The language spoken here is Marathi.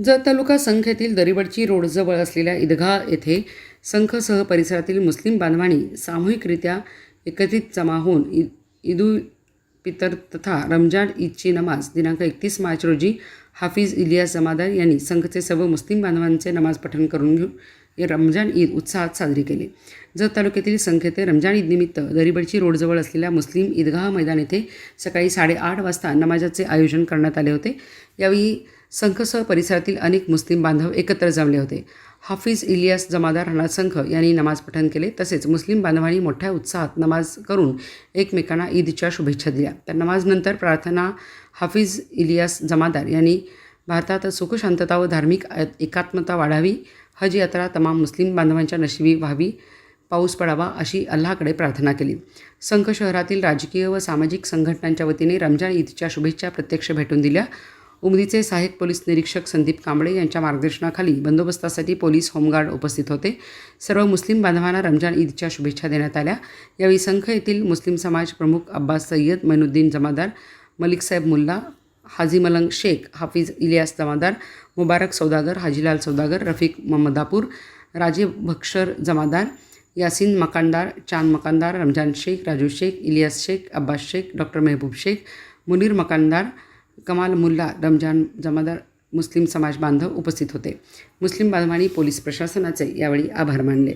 जत तालुका संख येथील दरिबडची रोडजवळ असलेल्या ईदगाह येथे संखसह परिसरातील मुस्लिम बांधवांनी सामूहिकरित्या एकत्रित जमा होऊन ईद ईदुल पितर तथा रमजान ईदची नमाज दिनांक एकतीस मार्च रोजी हाफिज इलियास जमादार यांनी संघचे सर्व मुस्लिम बांधवांचे नमाज पठण करून घेऊन रमजान ईद उत्साहात साजरी केली. जत तालुक्यातील संख्येते रमजान ईदनिमित्त दरिबडची रोडजवळ असलेल्या मुस्लिम ईदगाह मैदान येथे सकाळी साडेआठ वाजता नमाजाचे आयोजन करण्यात आले होते. यावेळी संघसह परिसरातील अनेक मुस्लिम बांधव एकत्र जमले होते. हाफिज इलियास जमादार राणा संघ यांनी नमाज पठण केले तसेच मुस्लिम बांधवांनी मोठ्या उत्साहात नमाज करून एकमेकांना ईदच्या शुभेच्छा दिल्या. तर नमाजनंतर प्रार्थना हाफिज इलियास जमादार यांनी भारतात सुखशांतता व धार्मिक एकात्मता वाढावी हज यात्रा तमाम मुस्लिम बांधवांच्या नशिबी व्हावी पाऊस पडावा अशी अल्लाकडे प्रार्थना केली. संघ शहरातील राजकीय व सामाजिक संघटनांच्या वतीने रमजान ईदच्या शुभेच्छा प्रत्यक्ष भेटून दिल्या. उमदीचे सहाय्यक पोलीस निरीक्षक संदीप कांबळे यांच्या मार्गदर्शनाखाली बंदोबस्तासाठी पोलीस होमगार्ड उपस्थित होते. सर्व मुस्लिम बांधवांना रमजान ईदच्या शुभेच्छा देण्यात आल्या. यावेळी संघ येथील मुस्लिम समाज प्रमुख अब्बास सय्यद मैनुद्दीन जमादार मलिकसाहेब मुल्ला हाजी मलंग शेख हाफिज इलियास जमादार मुबारक सौदागर हाजीलाल सौदागर रफिक ममदापूर राजीव भक्षर जमादार यासिन मकानदार चांद मकानदार रमजान शेख राजू शेख इलियास शेख अब्बास शेख डॉक्टर मेहबूब शेख मुनीर मकानदार कमाल मुल्ला रमजान जमादार मुस्लिम समाज बांधव उपस्थित होते. मुस्लिम बांधवांनी पोलीस प्रशासनाचे यावेळी आभार मानले.